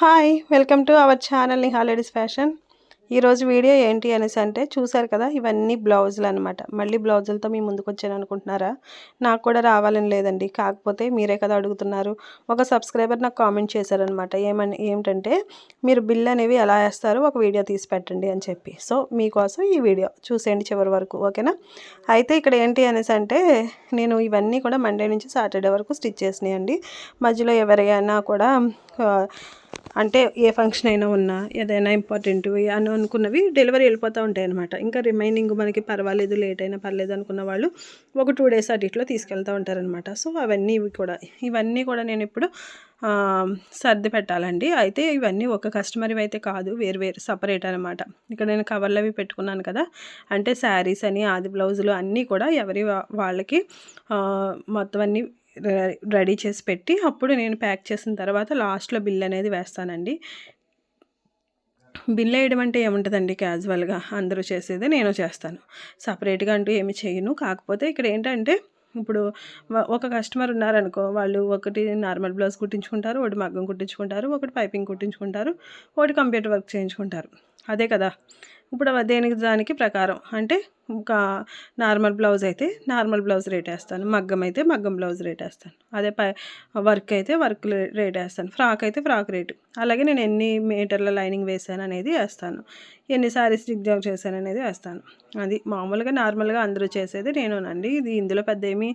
Hi welcome to our channel Niha ladies fashion ఈరోజు video ఏంటి అనేసి అంటే చూసారు కదా ఇవన్నీ బ్లౌజులు అనమాట మళ్ళీ బ్లౌజులతో మీ ముందుకు వచ్చాను అనుకుంటున్నారా? నాకు కూడా రావాలని లేదండి. కాకపోతే మీరే కదా అడుగుతున్నారు. ఒక సబ్స్క్రైబర్ నాకు కామెంట్ చేశారనమాట ఏమని ఏమిటంటే మీరు బిల్ అనేవి ఎలా వేస్తారు ఒక వీడియో తీసి పెట్టండి అని చెప్పి. సో మీకోసం ఈ వీడియో చూసేయండి చివరి వరకు ఓకేనా? అయితే ఇక్కడ ఏంటి అనేసి అంటే నేను ఇవన్నీ కూడా మండే నుంచి సాటర్డే వరకు స్టిచ్ చేసినాయండి. మధ్యలో ఎవరైనా కూడా అంటే ఏ ఫంక్షన్ అయినా ఉన్నా ఏదైనా ఇంపార్టెంట్ అని అనుకున్నవి డెలివరీ వెళ్ళిపోతూ ఉంటాయి అనమాట ఇంకా రిమైనింగ్ మనకి పర్వాలేదు లేట్ అయినా పర్లేదు అనుకున్న వాళ్ళు ఒక టూ డేస్ అటు ఇట్లా తీసుకెళ్తూ ఉంటారనమాట సో అవన్నీ ఇవి కూడా. ఇవన్నీ కూడా నేను ఇప్పుడు సర్ది పెట్టాలండి. అయితే ఇవన్నీ ఒక కస్టమర్ అయితే కాదు వేరు వేరు సపరేట్ అనమాట ఇక్కడ నేను కవర్లు అవి పెట్టుకున్నాను కదా. అంటే శారీస్ అని ఆది బ్లౌజులు అన్నీ కూడా ఎవరి వా- వాళ్ళకి మొత్తం అన్నీ రెడీ చేసి పెట్టి అప్పుడు నేను ప్యాక్ చేసిన తర్వాత లాస్ట్లో బిల్ అనేది వేస్తానండి. బిల్ వేయడం అంటే ఏముంటుందండి క్యాజువల్గా? అందరూ చేసేదే నేను చేస్తాను. సపరేట్గా అంటూ ఏమి చేయను. కాకపోతే ఇక్కడ ఏంటంటే ఇప్పుడు ఒక కస్టమర్ ఉన్నారనుకో వాళ్ళు ఒకటి నార్మల్ బ్లౌజ్ కుట్టించుకుంటారు ఒకటి మగ్గం కుట్టించుకుంటారు ఒకటి పైపింగ్ కుట్టించుకుంటారు ఒకటి కంప్యూటర్ వర్క్ చేయించుకుంటారు. అదే కదా? ఇప్పుడు దేనికి దానికి ప్రకారం? అంటే ఒక నార్మల్ బ్లౌజ్ అయితే నార్మల్ బ్లౌజ్ రేట్ వేస్తాను. మగ్గం అయితే మగ్గం బ్లౌజ్ రేట్ వేస్తాను. అదే పై వర్క్ అయితే వర్క్ రేట్ వేస్తాను. ఫ్రాక్ అయితే ఫ్రాక్ రేటు. అలాగే నేను ఎన్ని మీటర్ల లైనింగ్ వేసాను అనేది వేస్తాను. ఎన్ని సారీస్ డిగ్జాగ్ చేశాను అనేది వేస్తాను. అది మామూలుగా నార్మల్గా అందరూ చేసేది నేనునండి. ఇది ఇందులో పెద్ద ఏమీ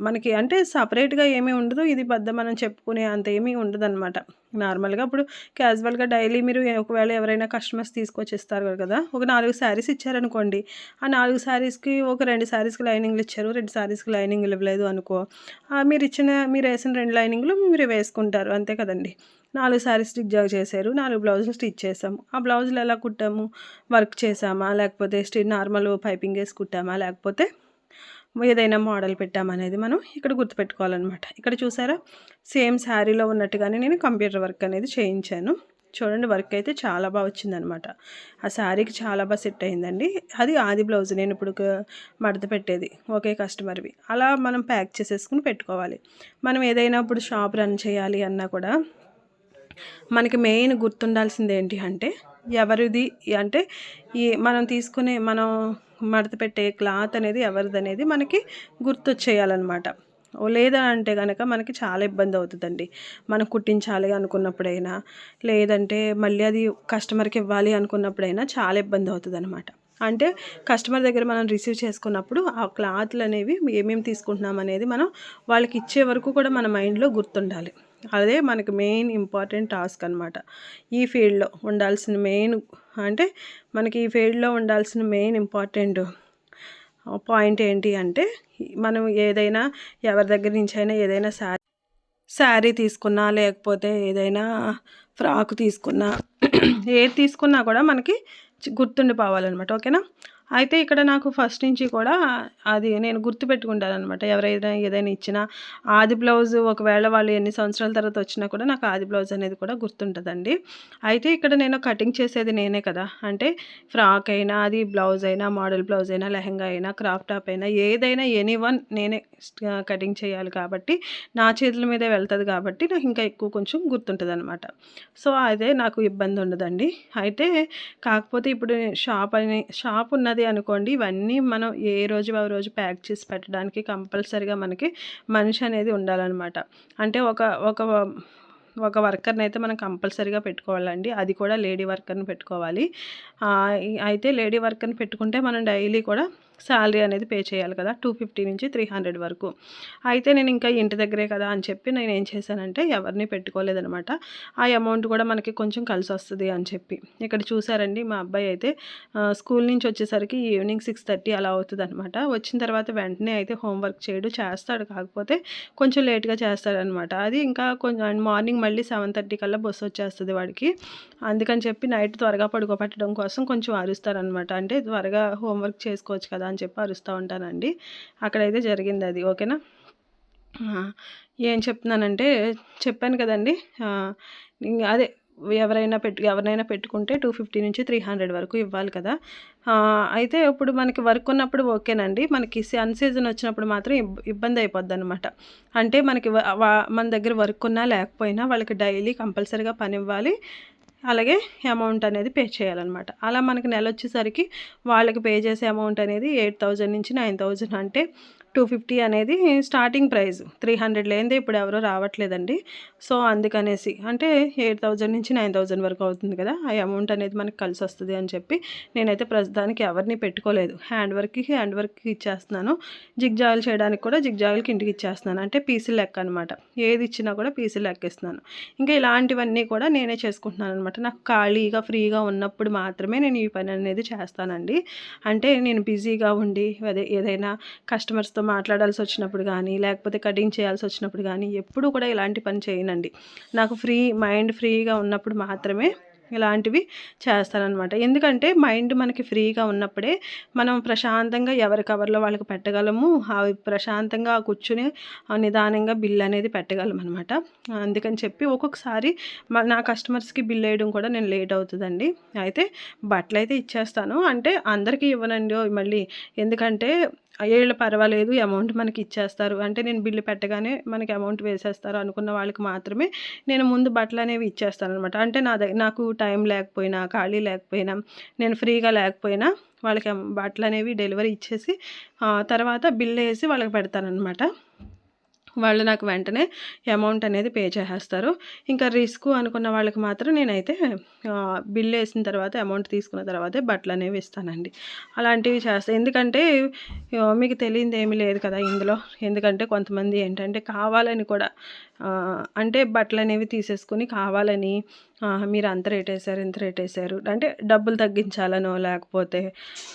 మనకి అంటే సపరేట్గా ఏమీ ఉండదు. ఇది పెద్ద మనం చెప్పుకునే అంత ఏమీ ఉండదు అనమాట నార్మల్గా ఇప్పుడు క్యాజువల్గా డైలీ మీరు ఒకవేళ ఎవరైనా కస్టమర్స్ తీసుకొచ్చి ఇస్తారు కదా ఒక నాలుగు శారీస్ ఇచ్చారనుకోండి ఆ నాలుగు శారీస్కి ఒక రెండు శారీస్కి లైనింగ్లు ఇచ్చారు రెండు శారీస్కి లైనింగ్లు ఇవ్వలేదు అనుకో మీరు ఇచ్చిన మీరు వేసిన రెండు లైనింగ్లు మీరు వేసుకుంటారు. అంతే కదండి. నాలుగు శారీస్ స్టిచ్ జాగ్ చేశారు నాలుగు బ్లౌజులు స్టిచ్ చేసాము ఆ బ్లౌజులు ఎలా కుట్టాము? వర్క్ చేసామా లేకపోతే స్టి నార్మల్ పైపింగ్ వేసి కుట్టామా? లేకపోతే ఏదైనా మోడల్ పెట్టామనేది మనం ఇక్కడ గుర్తుపెట్టుకోవాలన్నమాట. ఇక్కడ చూసారా? సేమ్ శారీలో ఉన్నట్టుగానే నేను కంప్యూటర్ వర్క్ అనేది చేయించాను. చూడండి వర్క్ అయితే చాలా బాగా వచ్చిందనమాట ఆ శారీకి చాలా బాగా సెట్ అయిందండి. అది ఆది బ్లౌజ్ నేను ఇప్పుడు మడత పెట్టేది ఒకే కస్టమర్వి అలా మనం ప్యాక్ చేసేసుకుని పెట్టుకోవాలి. మనం ఏదైనా ఇప్పుడు షాప్ రన్ చేయాలి అన్నా కూడా మనకి మెయిన్ గుర్తుండాల్సింది ఏంటి అంటే ఎవరిది అంటే ఈ మనం తీసుకునే మనం మడత పెట్టే క్లాత్ అనేది ఎవరిదనేది మనకి గుర్తొచ్చేయాలన్నమాట. ఓ లేదా అంటే కనుక మనకి చాలా ఇబ్బంది అవుతుందండి. మనం కుట్టించాలి అనుకున్నప్పుడైనా లేదంటే మళ్ళీ అది కస్టమర్కి ఇవ్వాలి అనుకున్నప్పుడైనా చాలా ఇబ్బంది అవుతుంది అనమాట అంటే కస్టమర్ దగ్గర మనం రిసీవ్ చేసుకున్నప్పుడు ఆ క్లాత్లు అనేవి ఏమేమి తీసుకుంటున్నాం అనేది మనం వాళ్ళకి ఇచ్చే వరకు కూడా మన మైండ్లో గుర్తుండాలి. అదే మనకి మెయిన్ ఇంపార్టెంట్ టాస్క్ అనమాట ఈ ఫీల్డ్లో ఉండాల్సిన మెయిన్ అంటే మనకి ఈ ఫీల్డ్లో ఉండాల్సిన మెయిన్ ఇంపార్టెంట్ పాయింట్ ఏంటి అంటే మనం ఏదైనా ఎవరి దగ్గర నుంచి అయినా ఏదైనా శారీ శారీ తీసుకున్నా లేకపోతే ఏదైనా ఫ్రాక్ తీసుకున్నా ఏది తీసుకున్నా కూడా మనకి గుర్తుండిపోవాలన్నమాట. ఓకేనా? అయితే ఇక్కడ నాకు ఫస్ట్ నుంచి కూడా అది నేను గుర్తుపెట్టుకుంటాను అనమాట ఎవరైనా ఏదైనా ఇచ్చినా ఆది బ్లౌజ్ ఒకవేళ వాళ్ళు ఎన్ని సంవత్సరాల తర్వాత వచ్చినా కూడా నాకు ఆది బ్లౌజ్ అనేది కూడా గుర్తుంటుందండి. అయితే ఇక్కడ నేను కటింగ్ చేసేది నేనే కదా. అంటే ఫ్రాక్ అయినా అది బ్లౌజ్ అయినా మోడల్ బ్లౌజ్ అయినా లెహంగా అయినా క్రాఫ్ట్ టాప్ అయినా ఏదైనా ఎనీ వన్ నేనే కటింగ్ చేయాలి కాబట్టి నా చేతుల మీదే వెళ్తుంది కాబట్టి నాకు ఇంకా ఎక్కువ కొంచెం గుర్తుంటుంది అనమాట సో అదే నాకు ఇబ్బంది ఉండదండి అయితే కాకపోతే ఇప్పుడు షాప్ అని షాప్ ఉన్నది అనుకోండి ఇవన్నీ మనం ఏ రోజు ఆ రోజు ప్యాక్ చేసి పెట్టడానికి కంపల్సరిగా మనకి మనిషి అనేది ఉండాలన్నమాట. అంటే ఒక ఒక ఒక వర్కర్ని అయితే మనం కంపల్సరీగా పెట్టుకోవాలండి. అది కూడా లేడీ వర్కర్ని పెట్టుకోవాలి. అయితే లేడీ వర్కర్ని పెట్టుకుంటే మనం డైలీ కూడా శాలరీ అనేది పే చేయాలి కదా టూ ఫిఫ్టీ నుంచి త్రీ హండ్రెడ్ వరకు. అయితే నేను ఇంకా ఇంటి దగ్గరే కదా అని చెప్పి నేను ఏం చేశానంటే ఎవరిని పెట్టుకోలేదనమాట. ఆ అమౌంట్ కూడా మనకి కొంచెం కలిసి వస్తుంది అని చెప్పి. ఇక్కడ చూసారండి మా అబ్బాయి అయితే స్కూల్ నుంచి వచ్చేసరికి ఈవినింగ్ సిక్స్ థర్టీ అలా అవుతుంది అనమాట వచ్చిన తర్వాత వెంటనే అయితే హోంవర్క్ చేయడు చేస్తాడు. కాకపోతే కొంచెం లేట్గా చేస్తాడనమాట. అది ఇంకా కొంచెం మార్నింగ్ మళ్ళీ సెవెన్ థర్టీ కల్లా బస్సు వచ్చేస్తుంది వాడికి. అందుకని చెప్పి నైట్ త్వరగా పడుకోబెట్టడం కోసం కొంచెం అరుస్తారనమాట. అంటే త్వరగా హోంవర్క్ చేసుకోవచ్చు కదా అని చెప్పి అరుస్తూ ఉంటానండి. అక్కడైతే జరిగింది అది ఓకేనా ఏం చెప్తున్నానంటే చెప్పాను కదండి అదే ఎవరైనా పెట్టు ఎవరినైనా పెట్టుకుంటే టూ ఫిఫ్టీ నుంచి త్రీ హండ్రెడ్ వరకు ఇవ్వాలి కదా. అయితే ఇప్పుడు మనకి వర్క్ ఉన్నప్పుడు ఓకేనండి. మనకి అన్ సీజన్ వచ్చినప్పుడు మాత్రం ఇబ్బంది అయిపోద్ది అనమాట అంటే మనకి మన దగ్గర వర్క్ ఉన్నా లేకపోయినా వాళ్ళకి డైలీ కంపల్సరీగా పని ఇవ్వాలి. అలాగే అమౌంట్ అనేది పే చేయాలన్నమాట. అలా మనకి నెల వచ్చేసరికి వాళ్ళకి పే చేసే అమౌంట్ అనేది ఎయిట్ థౌజండ్ నుంచి నైన్ థౌజండ్ అంటే టూ ఫిఫ్టీ అనేది స్టార్టింగ్ ప్రైస్. త్రీ హండ్రెడ్ లేనిదే ఇప్పుడు ఎవరో రావట్లేదండి. సో అందుకనేసి అంటే ఎయిట్ థౌజండ్ నుంచి నైన్ థౌజండ్ వరకు అవుతుంది కదా ఆ అమౌంట్ అనేది మనకు కలిసి వస్తుంది అని చెప్పి నేనైతే ప్రస్తుతానికి ఎవరిని పెట్టుకోలేదు. హ్యాండ్ వర్క్కి హ్యాండ్ వర్క్కి ఇచ్చేస్తున్నాను. జిగ్ జాగులు చేయడానికి కూడా జిగ్ జాగులకి ఇంటికి ఇచ్చేస్తున్నాను. అంటే పీసులు లెక్క అనమాట ఏది ఇచ్చినా కూడా పీసులు లెక్క ఇస్తున్నాను. ఇంకా ఇలాంటివన్నీ కూడా నేనే చేసుకుంటున్నాను అనమాట నాకు ఖాళీగా ఫ్రీగా ఉన్నప్పుడు మాత్రమే నేను ఈ పని అనేది చేస్తానండి. అంటే నేను బిజీగా ఉండి అదే ఏదైనా కస్టమర్స్తో మాట్లాడాల్సి వచ్చినప్పుడు కానీ లేకపోతే కటింగ్ చేయాల్సి వచ్చినప్పుడు కానీ ఎప్పుడూ కూడా ఇలాంటి పని చేయనండి. నాకు ఫ్రీ మైండ్ ఫ్రీగా ఉన్నప్పుడు మాత్రమే ఇలాంటివి చేస్తానన్నమాట. ఎందుకంటే మైండ్ మనకి ఫ్రీగా ఉన్నప్పుడే మనం ప్రశాంతంగా ఎవరి కవర్లో వాళ్ళకి పెట్టగలము. అవి ప్రశాంతంగా కూర్చుని ఆ నిదానంగా బిల్ అనేది పెట్టగలం అనమాట అందుకని చెప్పి ఒక్కొక్కసారి నా కస్టమర్స్కి బిల్ వేయడం కూడా నేను లేట్ అవుతుందండి అయితే బట్టలు అయితే ఇచ్చేస్తాను. అంటే అందరికీ ఇవ్వనండి మళ్ళీ. ఎందుకంటే అయ్యేళ్ళు పర్వాలేదు అమౌంట్ మనకి ఇచ్చేస్తారు. అంటే నేను బిల్లు పెట్టగానే మనకి అమౌంట్ వేసేస్తారు అనుకున్న వాళ్ళకి మాత్రమే నేను ముందు బట్టలు అనేవి ఇచ్చేస్తాను అనమాట అంటే నా దగ్గర నాకు టైం లేకపోయినా ఖాళీ లేకపోయినా నేను ఫ్రీగా లేకపోయినా వాళ్ళకి బట్టలు అనేవి డెలివరీ ఇచ్చేసి తర్వాత బిల్ వేసి వాళ్ళకి పెడతానమాట వాళ్ళు నాకు వెంటనే అమౌంట్ అనేది పే చేసేస్తారు. ఇంకా రిస్క్ అనుకున్న వాళ్ళకి మాత్రం నేనైతే బిల్ వేసిన తర్వాత అమౌంట్ తీసుకున్న తర్వాతే బట్టలు అనేవి ఇస్తానండి. అలాంటివి చేస్తాను ఎందుకంటే మీకు తెలియంది ఏమీ లేదు కదా ఇందులో. ఎందుకంటే కొంతమంది ఏంటంటే కావాలని కూడా అంటే బట్టలు అనేవి తీసేసుకొని కావాలని మీరు అంత రేట్ వేసారు ఇంత రేట్ వేసారు. అంటే డబ్బులు తగ్గించాలనో లేకపోతే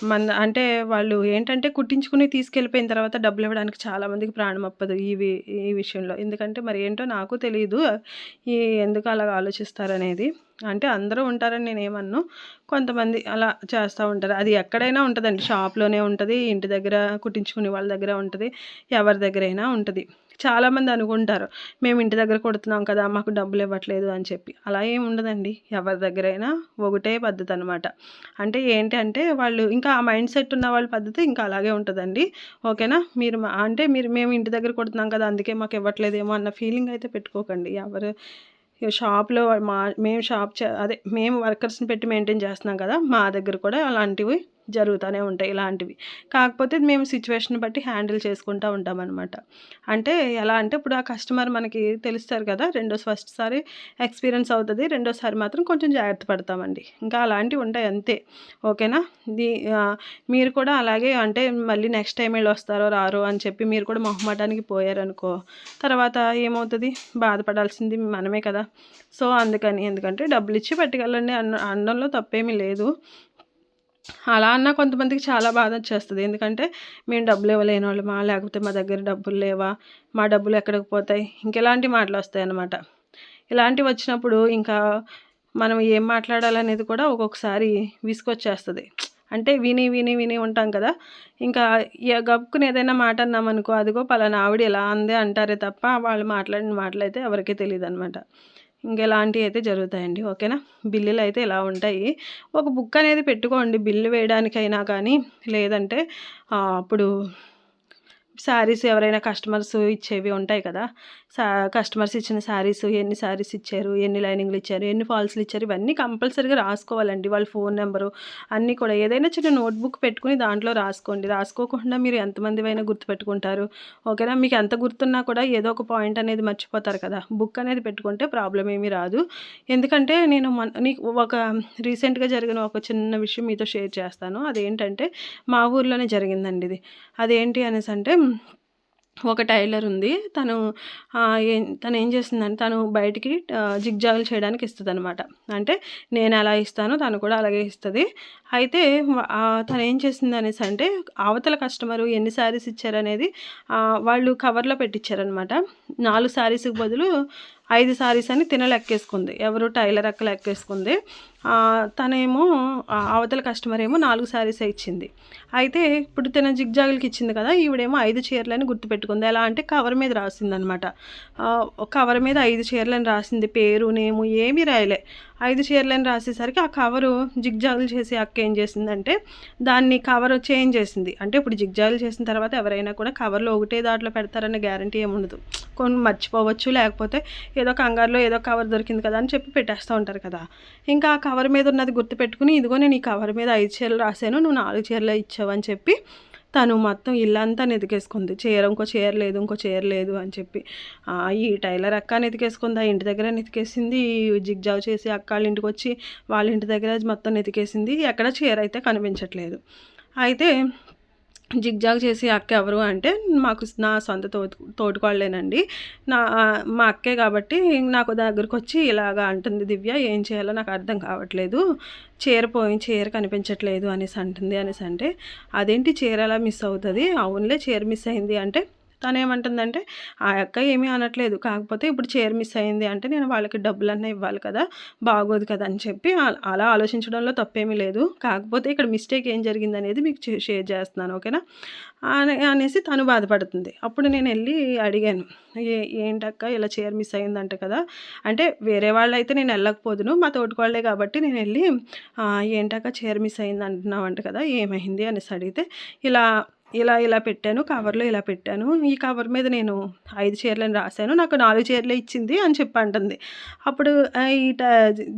మన అంటే వాళ్ళు ఏంటంటే కుట్టించుకుని తీసుకెళ్ళిపోయిన తర్వాత డబ్బులు ఇవ్వడానికి చాలామందికి ప్రాణం అప్పదు ఈ ఈ విషయంలో. ఎందుకంటే మరి ఏంటో నాకు తెలియదు ఈ ఎందుకు అలా ఆలోచిస్తారనేది. అంటే అందరూ ఉంటారని నేనేమన్ను కొంతమంది అలా చేస్తూ ఉంటారు. అది ఎక్కడైనా ఉంటుందండి. షాప్లోనే ఉంటుంది ఇంటి దగ్గర కుట్టించుకునే వాళ్ళ దగ్గర ఉంటుంది ఎవరి దగ్గరైనా ఉంటుంది. చాలామంది అనుకుంటారు మేము ఇంటి దగ్గర కొడుతున్నాం కదా మాకు డబ్బులు ఇవ్వట్లేదు అని చెప్పి. అలా ఏం ఉండదండి. ఎవరి దగ్గరైనా ఒకటే పద్ధతి అనమాట అంటే ఏంటి అంటే వాళ్ళు ఇంకా ఆ మైండ్ సెట్ ఉన్న వాళ్ళ పద్ధతి ఇంకా అలాగే ఉంటుందండి. ఓకేనా? మీరు మా- అంటే మీరు మేము ఇంటి దగ్గర కొడుతున్నాం కదా అందుకే మాకు ఇవ్వట్లేదేమో అన్న ఫీలింగ్ అయితే పెట్టుకోకండి. ఎవరు షాప్లో మా మేము షాప్ చే అదే మేము వర్కర్స్ని పెట్టి మెయింటైన్ చేస్తున్నాం కదా మా దగ్గర కూడా అలాంటివి జరుగుతూనే ఉంటాయి ఇలాంటివి. కాకపోతే మేము సిచ్యువేషన్ బట్టి హ్యాండిల్ చేసుకుంటూ ఉంటామన్నమాట. అంటే ఎలా అంటే ఇప్పుడు ఆ కస్టమర్ మనకి తెలుస్తారు కదా రెండో ఫస్ట్ సారి ఎక్స్పీరియన్స్ అవుతుంది రెండోసారి మాత్రం కొంచెం జాగ్రత్త పడతామండి. ఇంకా అలాంటివి ఉంటాయి అంతే. ఓకేనా? దీ మీరు కూడా అలాగే అంటే మళ్ళీ నెక్స్ట్ టైం వీళ్ళు వస్తారో రారో అని చెప్పి మీరు కూడా మొహమాటానికి పోయారనుకో తర్వాత ఏమవుతుంది? బాధపడాల్సింది మనమే కదా. సో అందుకని ఎందుకంటే డబ్బులు ఇచ్చి పట్టుకెళ్ళండి అన్న అనడంలో తప్పేమీ లేదు. అలా అన్నా కొంతమందికి చాలా బాధ వచ్చేస్తుంది ఎందుకంటే మేము డబ్బులు ఇవ్వలేని వాళ్ళమా లేకపోతే మా దగ్గర డబ్బులు లేవా? మా డబ్బులు ఎక్కడికి పోతాయి? ఇంకెలాంటి మాటలు వస్తాయి అన్నమాట ఇలాంటివి వచ్చినప్పుడు ఇంకా మనం ఏం మాట్లాడాలనేది కూడా ఒక్కొక్కసారి విసుకొచ్చేస్తుంది అంటే విని విని విని ఉంటాం కదా? ఇంకా గప్పుకుని గబుక్కుని ఏదైనా మాట అన్నామనుకో అదిగో పలానా ఆవిడ ఇలా అందే అంటారే తప్ప వాళ్ళు మాట్లాడిన మాటలు అయితే ఎవరికీ తెలియదు అనమాట ఇంకెలాంటివి అయితే జరుగుతాయండి ఓకేనా? బిల్లులు అయితే ఇలా ఉంటాయి? ఒక బుక్ అనేది పెట్టుకోండి బిల్లు వేయడానికైనా కానీ లేదంటే అప్పుడు శారీస్ ఎవరైనా కస్టమర్స్ ఇచ్చేవి ఉంటాయి కదా. సా కస్టమర్స్ ఇచ్చిన శారీస్ ఎన్ని శారీస్ ఇచ్చారు ఎన్ని లైనింగ్లు ఇచ్చారు ఎన్ని ఫాల్స్లు ఇచ్చారు ఇవన్నీ కంపల్సరీగా రాసుకోవాలండి. వాళ్ళ ఫోన్ నెంబరు అన్నీ కూడా ఏదైనా చిన్న నోట్బుక్ పెట్టుకుని దాంట్లో రాసుకోండి. రాసుకోకుండా మీరు ఎంతమంది అయినా గుర్తుపెట్టుకుంటారు. ఓకేనా? మీకు ఎంత గుర్తున్నా కూడా ఏదో ఒక పాయింట్ అనేది మర్చిపోతారు కదా. బుక్ అనేది పెట్టుకుంటే ప్రాబ్లం ఏమీ రాదు. ఎందుకంటే నేను మన నీకు ఒక రీసెంట్గా జరిగిన ఒక చిన్న విషయం మీతో షేర్ చేస్తాను. అదేంటంటే మా ఊర్లోనే జరిగిందండి ఇది. అదేంటి అనేసి అంటే ఒక టైలర్ ఉంది. తను ఏం తను ఏం చేస్తుందంటే తను బయటికి జిగ్జాగులు చేయడానికి ఇస్తుంది అనమాట అంటే నేను ఎలా ఇస్తానో తను కూడా అలాగే ఇస్తుంది. అయితే తను ఏం చేసింది అనేసి అంటే అవతల కస్టమరు ఎన్ని శారీస్ ఇచ్చారనేది వాళ్ళు కవర్లో పెట్టించారనమాట నాలుగు శారీస్కి బదులు ఐదు సారీస్ అని తిన లెక్కేసుకుంది. ఎవరు టైలర్ అక్క లెక్కేసుకుంది. తనేమో అవతల కస్టమర్ ఏమో నాలుగు శారీసే ఇచ్చింది. అయితే ఇప్పుడు తిన జిగ్జాగులకి ఇచ్చింది కదా ఈవిడేమో ఐదు చీరలని గుర్తుపెట్టుకుంది. ఎలా అంటే కవర్ మీద రాసింది అనమాట కవర్ మీద ఐదు చీరలని రాసింది. పేరు నేము ఏమీ రాయలే. ఐదు చీరలని రాసేసరికి ఆ కవరు జిగ్జాగులు చేసి అక్క ఏం చేసిందంటే దాన్ని కవర్ చేంజ్ చేసింది. అంటే ఇప్పుడు జిగ్జాగులు చేసిన తర్వాత ఎవరైనా కూడా కవర్లో ఒకటే దాంట్లో పెడతారనే గ్యారంటీ ఏముండదు. కొన్ని మర్చిపోవచ్చు. లేకపోతే ఏదో కంగారులో ఏదో కవర్ దొరికింది కదా అని చెప్పి పెట్టేస్తూ ఉంటారు కదా. ఇంకా ఆ కవర్ మీద ఉన్నది గుర్తుపెట్టుకుని ఇదిగో నేను ఈ కవర్ మీద ఐదు చీరలు రాశాను నువ్వు నాలుగు చీరలు ఇచ్చావు అని చెప్పి తను మొత్తం ఇల్లంతా నెతికేసుకుంది. చీర ఇంకో చీర లేదు ఇంకో చీర లేదు అని చెప్పి. ఈ టైలర్ అక్క నెతికేసుకుంది? ఆ ఇంటి దగ్గర నెతికేసింది. జిగ్జావ్ చేసి అక్క వాళ్ళ ఇంటికి వచ్చి వాళ్ళ ఇంటి దగ్గర మొత్తం నెతికేసింది. ఎక్కడ చీర అయితే కనిపించట్లేదు. అయితే జిగ్జాగ్ చేసి అక్క ఎవరు అంటే మాకు నా సొంత తోటి తోటికోళ్ళేనండి. నా మా అక్కే కాబట్టి నాకు దగ్గరకు వచ్చి ఇలాగా అంటుంది దివ్య ఏం చేయాలో నాకు అర్థం కావట్లేదు. చీర పోయి చీర కనిపించట్లేదు అనేసి అంటుంది అనేసి అంటే అదేంటి చీర ఎలా మిస్ అవుతుంది? అవునులే చీర మిస్ అయింది అంటే తనేమంటుందంటే ఆ అక్క ఏమీ అనట్లేదు. కాకపోతే ఇప్పుడు చీర మిస్ అయింది అంటే నేను వాళ్ళకి డబ్బులన్నా ఇవ్వాలి కదా బాగోదు కదా అని చెప్పి అలా ఆలోచించడంలో తప్పేమీ లేదు. కాకపోతే ఇక్కడ మిస్టేక్ ఏం జరిగింది అనేది మీకు షేర్ చేస్తున్నాను ఓకేనా? అని అనేసి తను బాధపడుతుంది. అప్పుడు నేను వెళ్ళి అడిగాను ఏ ఏంటక్క ఇలా చీర మిస్ అయిందంట కదా అంటే వేరే వాళ్ళు అయితే నేను వెళ్ళకపోదును మా తోటికోళ్ళే కాబట్టి నేను వెళ్ళి ఏంటక్క చీర మిస్ అయింది అంటున్నావంట కదా ఏమైంది? అనేసి అడిగితే ఇలా ఇలా ఇలా పెట్టాను కవర్లో ఇలా పెట్టాను. ఈ కవర్ మీద నేను ఐదు చీరలను రాశాను. నాకు నాలుగు చీరలే ఇచ్చింది అని చెప్పి అంటుంది. అప్పుడు ఈ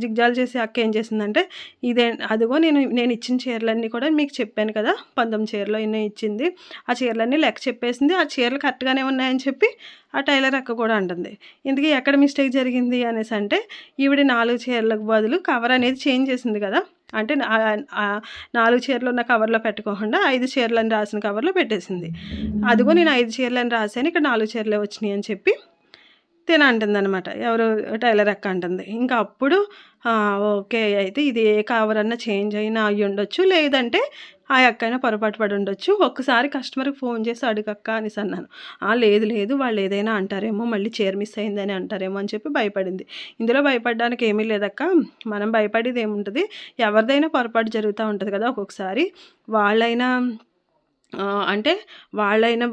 జిగ్జాలు చేసి అక్క ఏం చేసిందంటే ఇదే అదిగో నేను నేను ఇచ్చిన చీరలన్నీ కూడా మీకు చెప్పాను కదా పంతొమ్మిది చీరలు ఇన్ని ఇచ్చింది. ఆ చీరలన్నీ లెక్క చెప్పేసింది. ఆ చీరలు కరెక్ట్గానే ఉన్నాయని చెప్పి ఆ టైలర్ అక్క కూడా అంటుంది. ఇందుకే ఎక్కడ మిస్టేక్ జరిగింది? అనేసి అంటే ఈవిడ నాలుగు చీరలకు బదులు కవర్ అనేది చేంజ్ చేసింది కదా అంటే నాలుగు చీరలు ఉన్న కవర్లో పెట్టుకోకుండా ఐదు చీరలని రాసిన కవర్లో పెట్టేసింది. అదిగో నేను ఐదు చీరలని రాశాను ఇక్కడ నాలుగు చీరలే వచ్చినాయి అని చెప్పి తిన అంటుంది అనమాట ఎవరు టైలర్ అక్క అంటుంది. ఇంకా అప్పుడు "ఆ, ఓకే అయితే ఇది ఏ కవర్ అన్నా చేంజ్ అయినా అయ్యి ఉండొచ్చు లేదంటే ఆ అక్క అయినా పొరపాటు పడి ఉండొచ్చు. ఒక్కసారి కస్టమర్కి ఫోన్ చేసి అడుగక్క అనేసి అన్నాను. "ఆ, లేదు లేదు వాళ్ళు ఏదైనా అంటారేమో మళ్ళీ చీర మిస్ అయిందని అంటారేమో అని చెప్పి భయపడింది. ఇందులో భయపడడానికి ఏమీ లేదక్క. మనం భయపడేది ఏముంటుంది? ఎవరిదైనా పొరపాటు జరుగుతూ ఉంటుంది కదా ఒక్కొక్కసారి. వాళ్ళైనా అంటే వాళ్ళైనా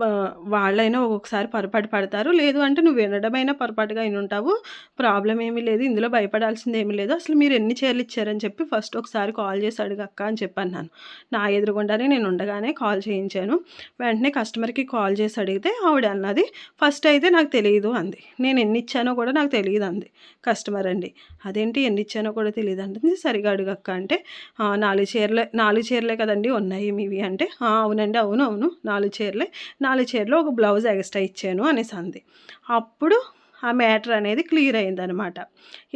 వాళ్ళైనా ఒక్కొక్కసారి పొరపాటు పడతారు. లేదు అంటే నువ్వు వినడమైనా పొరపాటుగా అయిన ఉంటావు. ప్రాబ్లం ఏమీ లేదు. ఇందులో భయపడాల్సింది ఏమీ లేదు. అసలు మీరు ఎన్ని చీరలు ఇచ్చారని చెప్పి ఫస్ట్ ఒకసారి కాల్ చేసి అడుగక్క అని చెప్పాను అన్నాను నా ఎదురుగుండానే నేను ఉండగానే కాల్ చేయించాను. వెంటనే కస్టమర్కి కాల్ చేసి అడిగితే ఆవిడ అన్నది ఫస్ట్ అయితే నాకు తెలియదు అంది. నేను ఎన్ని ఇచ్చానో కూడా నాకు తెలియదు అంది. కస్టమర్ అండి అదేంటి ఎన్ని ఇచ్చానో కూడా తెలియదు అంటుంది. సరిగా అడుగక్క అంటే నాలుగు చీరలే నాలుగు చీరలే కదండి ఉన్నాయి మీవి అంటే అవునండి అవునండి అవును అవును. నాలుగు చీరలే. నాలుగు చీరలు ఒక బ్లౌజ్ ఎక్స్ట్రా ఇచ్చాను అనేసి అంది. అప్పుడు ఆ మ్యాటర్ అనేది క్లియర్ అయింది అనమాట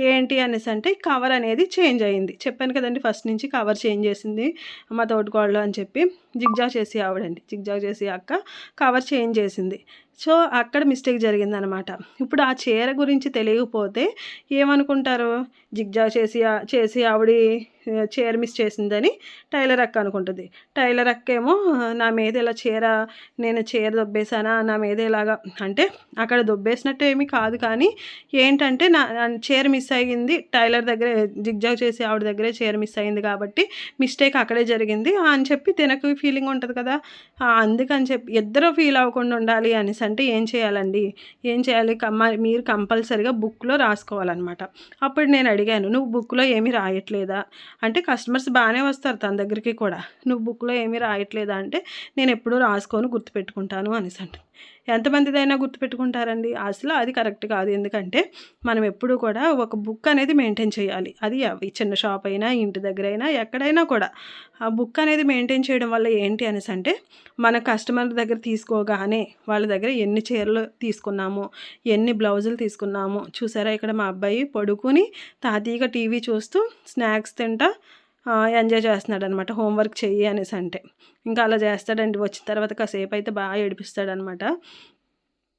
ఏంటి అనేసి అంటే కవర్ అనేది చేంజ్ అయింది. చెప్పాను కదండి ఫస్ట్ నుంచి కవర్ చేంజ్ చేసింది మా తోటికోళ్ళు అని చెప్పి జిగ్జాగ్ చేసి ఆవిడండి. జిగ్జాగ్ చేసి అక్క కవర్ చేంజ్ చేసింది. సో అక్కడ మిస్టేక్ జరిగిందనమాట. ఇప్పుడు ఆ చీర గురించి తెలియకపోతే ఏమనుకుంటారు? జిగ్జాగ్ చేసి చేసి ఆవిడ చీర మిస్ చేసిందని టైలర్ అక్క అనుకుంటుంది. టైలర్ అక్క ఏమో నా మీద ఇలా చీర నేను చీర దొబ్బేశానా? నా మీద ఇలాగా అంటే అక్కడ దొబ్బేసినట్టు ఏమీ కాదు కానీ ఏంటంటే నా చీర మిస్ అయ్యింది. టైలర్ దగ్గర జిగ్జాగ్ చేసి ఆవిడ దగ్గరే చీర మిస్ అయింది కాబట్టి మిస్టేక్ అక్కడే జరిగింది. అని చెప్పి తినకు ఫీలింగ్ ఉంటుంది కదా. అందుకని చెప్పి ఇద్దరు ఫీల్ అవ్వకుండా ఉండాలి అనేసి అంటే ఏం చేయాలండి? ఏం చేయాలి? కమ్మ మీరు కంపల్సరిగా బుక్లో రాసుకోవాలన్నమాట. అప్పుడు నేను అడిగాను నువ్వు బుక్లో ఏమీ రాయట్లేదా? అంటే కస్టమర్స్ బాగానే వస్తారు తన దగ్గరికి కూడా. నువ్వు బుక్లో ఏమీ రాయట్లేదా? అంటే నేను ఎప్పుడూ రాసుకొని గుర్తుపెట్టుకుంటాను అనేసి అంటే ఎంతమందిదైనా గుర్తుపెట్టుకుంటారండి? అసలు అది కరెక్ట్ కాదు. ఎందుకంటే మనం ఎప్పుడు కూడా ఒక బుక్ అనేది మెయింటైన్ చేయాలి. అది అవి చిన్న షాప్ అయినా ఇంటి దగ్గర అయినా ఎక్కడైనా కూడా ఆ బుక్ అనేది మెయింటైన్ చేయడం వల్ల ఏంటి అనేసి అంటే మన కస్టమర్ దగ్గర తీసుకోగానే వాళ్ళ దగ్గర ఎన్ని చీరలు తీసుకున్నాము ఎన్ని బ్లౌజులు తీసుకున్నాము చూసారా ఇక్కడ మా అబ్బాయి పడుకుని తాతీగా టీవీ చూస్తూ స్నాక్స్ తింటా ఎంజాయ్ చేస్తున్నాడు అనమాట హోంవర్క్ చెయ్యి అనేసి అంటే. ఇంకా అలా చేస్తాడండి. వచ్చిన తర్వాత కాసేపు అయితే బాగా ఏడిపిస్తాడనమాట.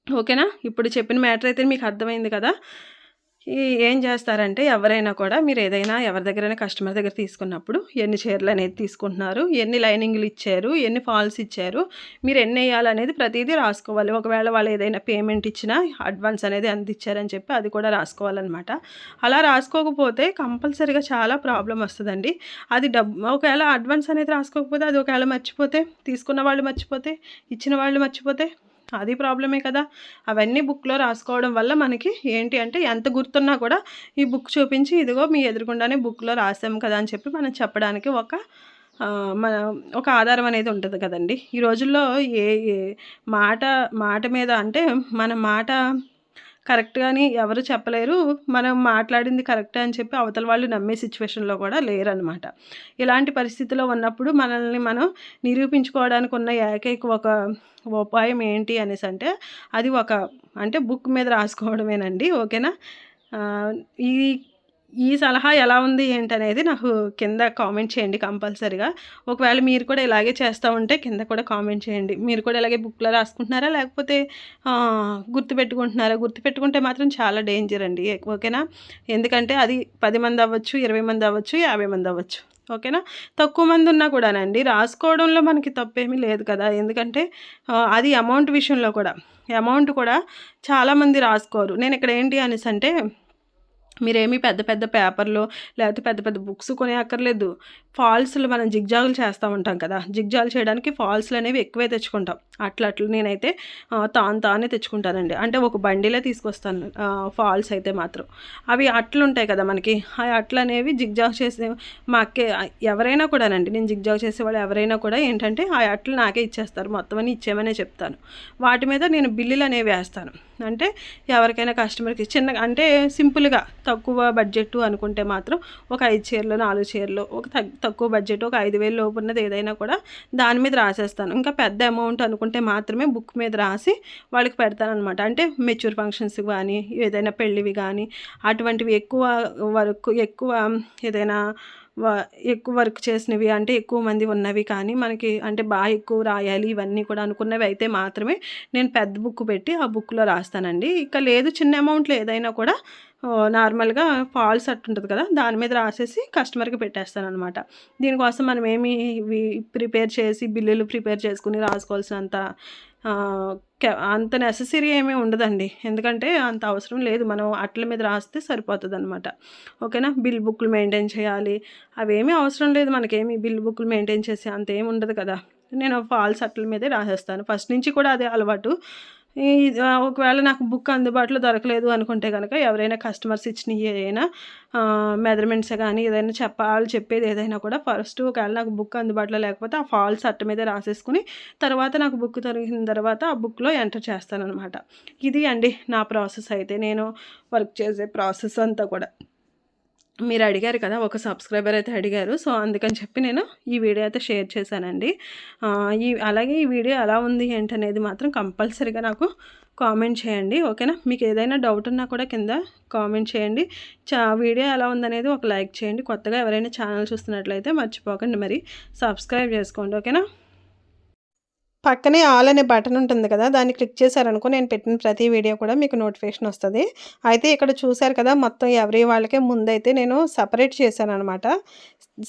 ఓకేనా? ఇప్పుడు చెప్పిన మ్యాటర్ అయితే మీకు అర్థమైంది కదా? ఏం చేస్తారంటే ఎవరైనా కూడా మీరు ఏదైనా ఎవరి దగ్గరైనా కస్టమర్ దగ్గర తీసుకున్నప్పుడు ఎన్ని చీరలు అనేది తీసుకుంటున్నారు ఎన్ని లైనింగ్లు ఇచ్చారు ఎన్ని ఫాల్స్ ఇచ్చారు మీరు ఎన్ని వేయాలనేది ప్రతిదీ రాసుకోవాలి. ఒకవేళ వాళ్ళు ఏదైనా పేమెంట్ ఇచ్చినా అడ్వాన్స్ అనేది అంత ఇచ్చారని చెప్పి అది కూడా రాసుకోవాలన్నమాట. అలా రాసుకోకపోతే కంపల్సరీగా చాలా ప్రాబ్లం వస్తుందండి. అది డబ్బు ఒకవేళ అడ్వాన్స్ అనేది రాసుకోకపోతే అది ఒకవేళ మర్చిపోతే తీసుకున్న వాళ్ళు మర్చిపోతే ఇచ్చిన వాళ్ళు మర్చిపోతే అది ప్రాబ్లమే కదా. అవన్నీ బుక్లో రాసుకోవడం వల్ల మనకి ఏంటి అంటే ఎంత గుర్తున్నా కూడా ఈ బుక్ చూపించి ఇదిగో మీ ఎదురుకుండానే బుక్లో రాసాం కదా అని చెప్పి మనం చెప్పడానికి ఒక మన ఒక ఆధారం అనేది ఉంటుంది కదండి. ఈ రోజుల్లో ఏ ఏ మాట మాట మీద అంటే మన మాట కరెక్ట్గాని ఎవరు చెప్పలేరు. మనం మాట్లాడింది కరెక్టే అని చెప్పి అవతల వాళ్ళు నమ్మే సిచ్యువేషన్లో కూడా లేరనమాట ఇలాంటి పరిస్థితిలో ఉన్నప్పుడు మనల్ని మనం నిరూపించుకోవడానికి ఉన్న ఏకైక ఒక ఉపాయం ఏంటి అనేసి అంటే అది ఒక అంటే బుక్ మీద రాసుకోవడమేనండి. ఓకేనా? ఈ ఈ సలహా ఎలా ఉంది ఏంటనేది నాకు కింద కామెంట్ చేయండి కంపల్సరీగా. ఒకవేళ మీరు కూడా ఇలాగే చేస్తూ ఉంటే కింద కూడా కామెంట్ చేయండి. మీరు కూడా ఇలాగే బుక్లో రాసుకుంటున్నారా? లేకపోతే గుర్తుపెట్టుకుంటున్నారా? గుర్తుపెట్టుకుంటే మాత్రం చాలా డేంజర్ అండి. ఓకేనా? ఎందుకంటే అది పది మంది అవ్వచ్చు ఇరవై మంది అవ్వచ్చు యాభై మంది అవ్వచ్చు. ఓకేనా? తక్కువ మంది ఉన్నా కూడానండి రాసుకోవడంలో మనకి తప్పేమీ లేదు కదా. ఎందుకంటే అది అమౌంట్ విషయంలో కూడా. అమౌంట్ కూడా చాలామంది రాసుకోరు. నేను ఇక్కడ ఏంటి అనేసి అంటే మీరేమీ పెద్ద పెద్ద పేపర్లు లేకపోతే పెద్ద పెద్ద బుక్స్ కొనే అక్కర్లేదు ఫాల్స్లు మనం జిగ్జాగులు చేస్తూ ఉంటాం కదా జిగ్జాలు చేయడానికి ఫాల్స్లు అనేవి ఎక్కువే తెచ్చుకుంటాం. అట్లా అట్లా నేనైతే తాను తానే తెచ్చుకుంటానండి. అంటే ఒక బండిలే తీసుకొస్తాను ఫాల్స్ అయితే మాత్రం. అవి అట్లు ఉంటాయి కదా మనకి ఆ అట్లు అనేవి జిగ్జాగ్ చేసే మా అక్కే ఎవరైనా కూడానండి నేను జిగ్జాగ్ చేసేవాళ్ళు ఎవరైనా కూడా ఏంటంటే ఆ అట్లు నాకే ఇచ్చేస్తారు. మొత్తం అని ఇచ్చేమనే చెప్తాను. వాటి మీద నేను బిల్లులు అనేవి వేస్తాను. అంటే ఎవరికైనా కస్టమర్కి చిన్న అంటే సింపుల్గా తక్కువ బడ్జెట్ అనుకుంటే మాత్రం ఒక ఐదు చీరలు నాలుగు చీరలు ఒక తగ్- తక్కువ బడ్జెట్ ఒక ఐదు వేలు లోపు ఉన్నది ఏదైనా కూడా దాని మీద రాసేస్తాను. ఇంకా పెద్ద అమౌంట్ అనుకుంటే మాత్రమే బుక్ మీద రాసి వాళ్ళకి పెడతాను అనమాట అంటే మెచ్యూర్ ఫంక్షన్స్ కానీ ఏదైనా పెళ్ళివి కానీ అటువంటివి ఎక్కువ వర్క్ ఎక్కువ ఏదైనా వ- ఎక్కువ వర్క్ చేసినవి అంటే ఎక్కువ మంది ఉన్నవి కానీ మనకి అంటే బాగా ఎక్కువ రాయాలి ఇవన్నీ కూడా అనుకున్నవి అయితే మాత్రమే నేను పెద్ద బుక్ పెట్టి ఆ బుక్లో రాస్తానండి. ఇక లేదు చిన్న అమౌంట్లో ఏదైనా కూడా నార్మల్గా ఫాల్స్ అట్టుంటుంది కదా దాని మీద రాసేసి కస్టమర్కి పెట్టేస్తాను అనమాట దీనికోసం మనం ఏమి ప్రిపేర్ చేసి బిల్లులు ప్రిపేర్ చేసుకుని రాసుకోవాల్సినంత అంత నెససరీ ఏమీ ఉండదండి. ఎందుకంటే అంత అవసరం లేదు. మనం అట్ల మీద రాస్తే సరిపోతుంది అనమాట ఓకేనా? బిల్ బుక్లు మెయింటైన్ చేయాలి. అవేమీ అవసరం లేదు మనకేమి బిల్ బుక్లు మెయింటైన్ చేసి అంత ఏమి ఉండదు కదా. నేను ఫాల్స్ అట్ల మీదే రాసేస్తాను. ఫస్ట్ నుంచి కూడా అదే అలవాటు. ఒకవేళ నాకు బుక్ అందుబాటులో దొరకలేదు అనుకుంటే కనుక ఎవరైనా కస్టమర్స్ ఇచ్చిన ఏదైనా మెజర్మెంట్స్ కానీ ఏదైనా చెప్పాలి చెప్పేది ఏదైనా కూడా ఫస్ట్ ఒకవేళ నాకు బుక్ అందుబాటులో లేకపోతే ఆ ఫాల్స్ అట్ట మీద రాసేసుకుని తర్వాత నాకు బుక్ దొరికిన తర్వాత ఆ బుక్లో ఎంటర్ చేస్తానన్నమాట. ఇది అండి నా ప్రాసెస్ అయితే. నేను వర్క్ చేసే ప్రాసెస్ అంతా కూడా. మీరు అడిగారు కదా ఒక సబ్స్క్రైబర్ అయితే అడిగారు. సో అందుకని చెప్పి నేను ఈ వీడియో అయితే షేర్ చేశానండి. ఈ అలాగే ఈ వీడియో ఎలా ఉంది ఏంటనేది మాత్రం కంపల్సరీగా నాకు కామెంట్ చేయండి ఓకేనా? మీకు ఏదైనా డౌట్ ఉన్నా కూడా కింద కామెంట్ చేయండి. చా వీడియో ఎలా ఉందనేది ఒక లైక్ చేయండి. కొత్తగా ఎవరైనా ఛానల్ చూస్తున్నట్లయితే మర్చిపోకండి. మరి సబ్స్క్రైబ్ చేసుకోండి ఓకేనా? పక్కనే ఆల్ అనే బటన్ ఉంటుంది కదా దాన్ని క్లిక్ చేశారనుకో నేను పెట్టిన ప్రతి వీడియో కూడా మీకు నోటిఫికేషన్ వస్తుంది. అయితే ఇక్కడ చూశారు కదా మొత్తం ఎవరి వాళ్ళకే ముందైతే నేను సపరేట్ చేశాను అనమాట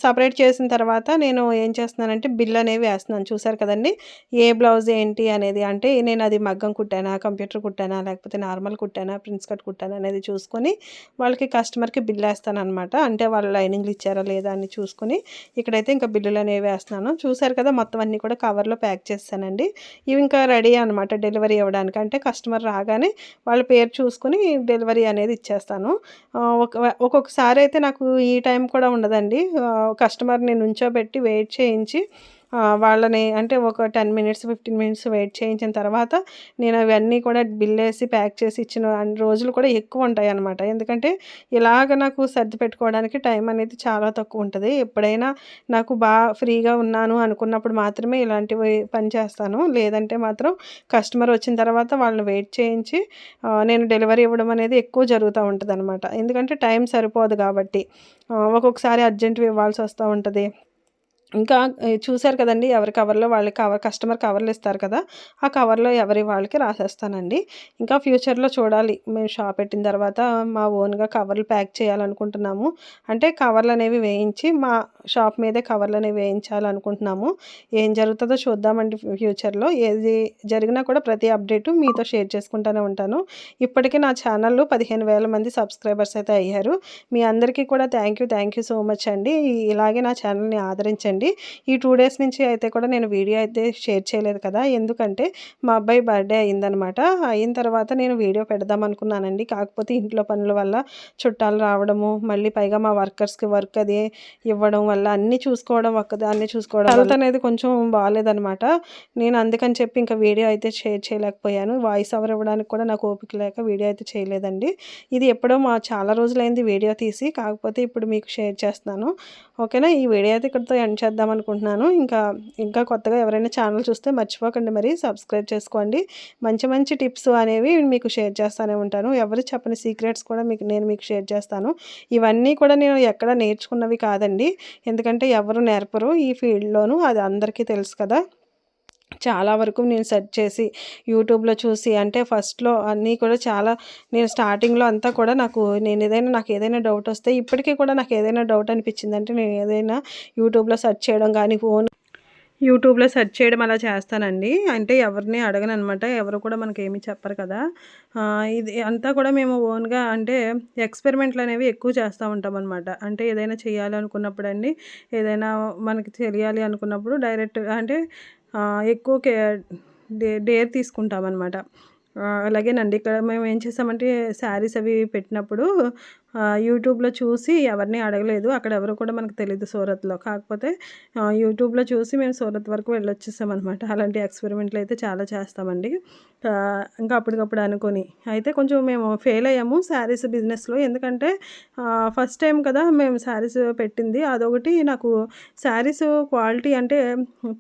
సపరేట్ చేసిన తర్వాత నేను ఏం చేస్తున్నానంటే బిల్ అనేవి వేస్తున్నాను. చూశారు కదండి? ఏ బ్లౌజ్ ఏంటి అనేది అంటే నేను అది మగ్గం కుట్టానా కంప్యూటర్ కుట్టానా లేకపోతే నార్మల్ కుట్టానా ప్రిన్స్ కట్ కుట్టానా అనేది చూసుకొని వాళ్ళకి కస్టమర్కి బిల్ వేస్తాను అనమాట అంటే వాళ్ళు లైనింగ్లు ఇచ్చారా లేదా అని చూసుకొని ఇక్కడైతే ఇంకా బిల్లులు అనేవి వేస్తున్నాను. చూశారు కదా మొత్తం అన్నీ కూడా కవర్లో ప్యాక్ చేస్తాను చేస్తానండి. ఇవి ఇంకా రెడీ అనమాట డెలివరీ ఇవ్వడానికి అంటే కస్టమర్ రాగానే వాళ్ళ పేరు చూసుకొని డెలివరీ అనేది ఇచ్చేస్తాను. ఒక ఒక్కొక్కసారి అయితే నాకు ఈ టైం కూడా ఉండదండి. కస్టమర్ని నుంచోబెట్టి వెయిట్ చేయించి వాళ్ళని అంటే ఒక ten minutes fifteen minutes wait చేయించిన తర్వాత నేను అవన్నీ కూడా బిల్ వేసి ప్యాక్ చేసి ఇచ్చిన అన్ని రోజులు కూడా ఎక్కువ ఉంటాయి అన్నమాట. ఎందుకంటే ఇలాగ నాకు సర్ది పెట్టుకోవడానికి టైం అనేది చాలా తక్కువ ఉంటుంది. ఎప్పుడైనా నాకు బాగా ఫ్రీగా ఉన్నాను అనుకున్నప్పుడు మాత్రమే ఇలాంటివి పని చేస్తాను. లేదంటే మాత్రం కస్టమర్ వచ్చిన తర్వాత వాళ్ళని వెయిట్ చేయించి నేను డెలివరీ ఇవ్వడం అనేది ఎక్కువ జరుగుతూ ఉంటుంది అనమాట ఎందుకంటే టైం సరిపోదు కాబట్టి ఒక్కొక్కసారి అర్జెంట్వి ఇవ్వాల్సి వస్తూ ఉంటుంది. ఇంకా చూశారు కదండి ఎవరి కవర్లో వాళ్ళ కవర్ కస్టమర్ కవర్లు ఇస్తారు కదా ఆ కవర్లో ఎవరి వాళ్ళకి రాసేస్తానండి. ఇంకా ఫ్యూచర్లో చూడాలి. మేము షాప్ పెట్టిన తర్వాత మా ఓన్గా కవర్లు ప్యాక్ చేయాలనుకుంటున్నాము. అంటే కవర్లు అనేవి వేయించి మా షాప్ మీదే కవర్లు అనేవి వేయించాలనుకుంటున్నాము. ఏం జరుగుతుందో చూద్దామండి ఫ్యూచర్లో. ఏది జరిగినా కూడా ప్రతి అప్డేటు మీతో షేర్ చేసుకుంటూనే ఉంటాను. ఇప్పటికీ నా ఛానల్లో పదిహేను వేల మంది సబ్స్క్రైబర్స్ అయితే అయ్యారు. మీ అందరికీ కూడా thank you thank you so much అండి. ఇలాగే నా ఛానల్ని ఆదరించండి. ఈ టూ డేస్ నుంచి అయితే కూడా నేను వీడియో అయితే షేర్ చేయలేదు కదా. ఎందుకంటే మా అబ్బాయి బర్త్డే అయిందనమాట అయిన తర్వాత నేను వీడియో పెడదాం అనుకున్నానండి. కాకపోతే ఇంట్లో పనుల వల్ల చుట్టాలు రావడము మళ్ళీ పైగా మా వర్కర్స్కి వర్క్ అది ఇవ్వడం వల్ల అన్నీ చూసుకోవడం ఒక్కదాన్ని చూసుకోవడం హెల్త్ అనేది కొంచెం బాగాలేదనమాట నేను అందుకని చెప్పి ఇంకా వీడియో అయితే షేర్ చేయలేకపోయాను. వాయిస్ ఓవర్ ఇవ్వడానికి కూడా నాకు ఓపిక లేక వీడియో అయితే చేయలేదండి. ఇది ఎప్పుడో మా చాలా రోజులైంది వీడియో తీసి. కాకపోతే ఇప్పుడు మీకు షేర్ చేస్తున్నాను. ఓకేనా? ఈ వీడియో అయితే ఇక్కడితో ఎండ్ చేద్దాం అనుకుంటున్నాను. ఇంకా ఇంకా కొత్తగా ఎవరైనా ఛానల్ చూస్తే మర్చిపోకండి మరి. సబ్స్క్రైబ్ చేసుకోండి. మంచి మంచి టిప్స్ అనేవి మీకు షేర్ చేస్తూనే ఉంటాను. ఎవరు చెప్పని సీక్రెట్స్ కూడా మీకు నేను మీకు షేర్ చేస్తాను. ఇవన్నీ కూడా నేను ఎక్కడ నేర్చుకున్నవి కాదండి. ఎందుకంటే ఎవరు నేర్పరు. ఈ ఫీల్డ్లోనూ అది అందరికీ తెలుసు కదా. చాలా వరకు నేను సెర్చ్ చేసి యూట్యూబ్లో చూసి అంటే ఫస్ట్లో అన్నీ కూడా చాలా నేను స్టార్టింగ్లో అంతా కూడా నాకు నేను ఏదైనా నాకు ఏదైనా డౌట్ వస్తే ఇప్పటికీ కూడా నాకు ఏదైనా డౌట్ అనిపించిందంటే నేను ఏదైనా యూట్యూబ్లో సెర్చ్ చేయడం కానీ ఫోన్ యూట్యూబ్లో సెర్చ్ చేయడం అలా చేస్తానండి. అంటే ఎవరిని అడగను అనమాట ఎవరు కూడా మనకి ఏమీ చెప్పరు కదా. ఇది అంతా కూడా మేము ఓన్గా అంటే ఎక్స్పెరిమెంట్లు అనేవి ఎక్కువ చేస్తూ ఉంటాం అనమాట అంటే ఏదైనా చేయాలి అనుకున్నప్పుడు అండి ఏదైనా మనకి తెలియాలి అనుకున్నప్పుడు డైరెక్ట్ అంటే ఎక్కువ కే డే డేర్ తీసుకుంటాం అనమాట అలాగేనండి. ఇక్కడ మేము ఏం చేసామంటే శారీస్ అవి పెట్టినప్పుడు యూట్యూబ్లో చూసి ఎవరిని అడగలేదు. అక్కడ ఎవరు కూడా మనకు తెలియదు సూరత్లో. కాకపోతే యూట్యూబ్లో చూసి మేము సూరత్ వరకు వెళ్ళొచ్చేసామన్నమాట. అలాంటి ఎక్స్పెరిమెంట్లు అయితే చాలా చేస్తామండి. ఇంకా అప్పటికప్పుడు అనుకొని. అయితే కొంచెం మేము ఫెయిల్ అయ్యాము శారీస్ బిజినెస్లో. ఎందుకంటే ఫస్ట్ టైం కదా మేము శారీస్ పెట్టింది. అదొకటి నాకు శారీస్ క్వాలిటీ అంటే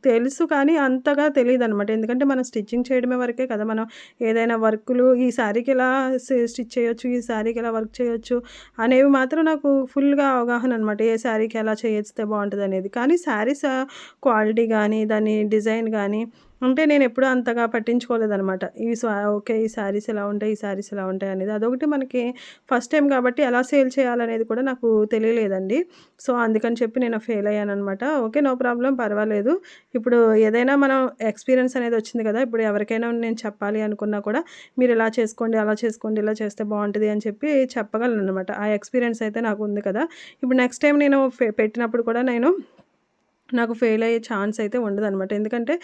తెలుసు కానీ అంతగా తెలియదు అనమాట ఎందుకంటే మనం స్టిచ్చింగ్ చేయడమే వరకే కదా మనం ఏదైనా వర్కులు ఈ శారీకి ఎలా స్టిచ్ చేయొచ్చు ఈ శారీకి ఎలా వర్క్ చేయొచ్చు అనేవి మాత్రం నాకు ఫుల్గా అవగాహన అనమాట ఏ శారీకి ఎలా చేయిస్తే బాగుంటుంది అనేది కానీ శారీస్ క్వాలిటీ కానీ దాని డిజైన్ కానీ అంటే నేను ఎప్పుడూ అంతగా పట్టించుకోలేదనమాట ఈ ఓకే ఈ శారీస్ ఎలా ఉంటాయి ఈ శారీస్ ఎలా ఉంటాయి అనేది. అదొకటి మనకి ఫస్ట్ టైం కాబట్టి ఎలా సేల్ చేయాలనేది కూడా నాకు తెలియలేదండి. సో అందుకని చెప్పి నేను ఫెయిల్ అయ్యాను అనమాట ఓకే నో ప్రాబ్లం పర్వాలేదు. ఇప్పుడు ఏదైనా మనం ఎక్స్పీరియన్స్ అనేది వచ్చింది కదా ఇప్పుడు ఎవరికైనా నేను చెప్పాలి అనుకున్నా కూడా మీరు ఇలా చేసుకోండి అలా చేసుకోండి ఇలా చేస్తే బాగుంటుంది అని చెప్పి చెప్పగలను అనమాట ఆ ఎక్స్పీరియన్స్ అయితే నాకు ఉంది కదా. ఇప్పుడు నెక్స్ట్ టైం నేను పెట్టినప్పుడు కూడా నేను నాకు ఫెయిల్ అయ్యే ఛాన్స్ అయితే ఉండదు అనమాట ఎందుకంటే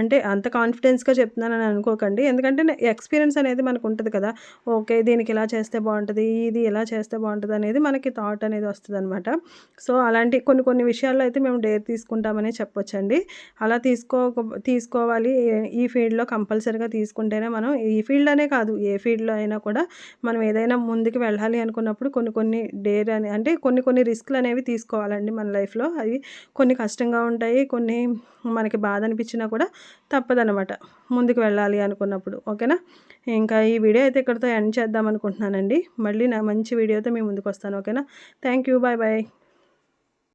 అంటే అంత కాన్ఫిడెన్స్గా చెప్తున్నానని అనుకోకండి. ఎందుకంటే ఎక్స్పీరియన్స్ అనేది మనకు ఉంటుంది కదా. ఓకే దీనికి ఇలా చేస్తే బాగుంటుంది ఇది ఎలా చేస్తే బాగుంటుంది అనేది మనకి థాట్ అనేది వస్తుంది అనమాట సో అలాంటి కొన్ని కొన్ని విషయాల్లో అయితే మేము డేర్ తీసుకుంటామనే చెప్పొచ్చండి. అలా తీసుకో తీసుకోవాలి. ఈ ఫీల్డ్లో కంపల్సరీగా తీసుకుంటేనే మనం ఈ ఫీల్డ్ అనే కాదు ఏ ఫీల్డ్లో అయినా కూడా మనం ఏదైనా ముందుకు వెళ్ళాలి అనుకున్నప్పుడు కొన్ని కొన్ని డేర్ అని అంటే కొన్ని కొన్ని రిస్క్లు అనేవి తీసుకోవాలండి మన లైఫ్లో అవి కొన్ని కష్టంగా ఉంటాయి కొన్ని మనకి బాధ అనిపించినా కూడా తప్పదనమాట ముందుకు వెళ్ళాలి అనుకున్నప్పుడు. ఓకేనా? ఇంకా ఈ వీడియో అయితే ఇక్కడితో ఎండ్ చేద్దాం అనుకుంటున్నానండి. మళ్ళీ నా మంచి వీడియోతో మీ ముందుకు వస్తాను. ఓకేనా? Thank you. Bye bye.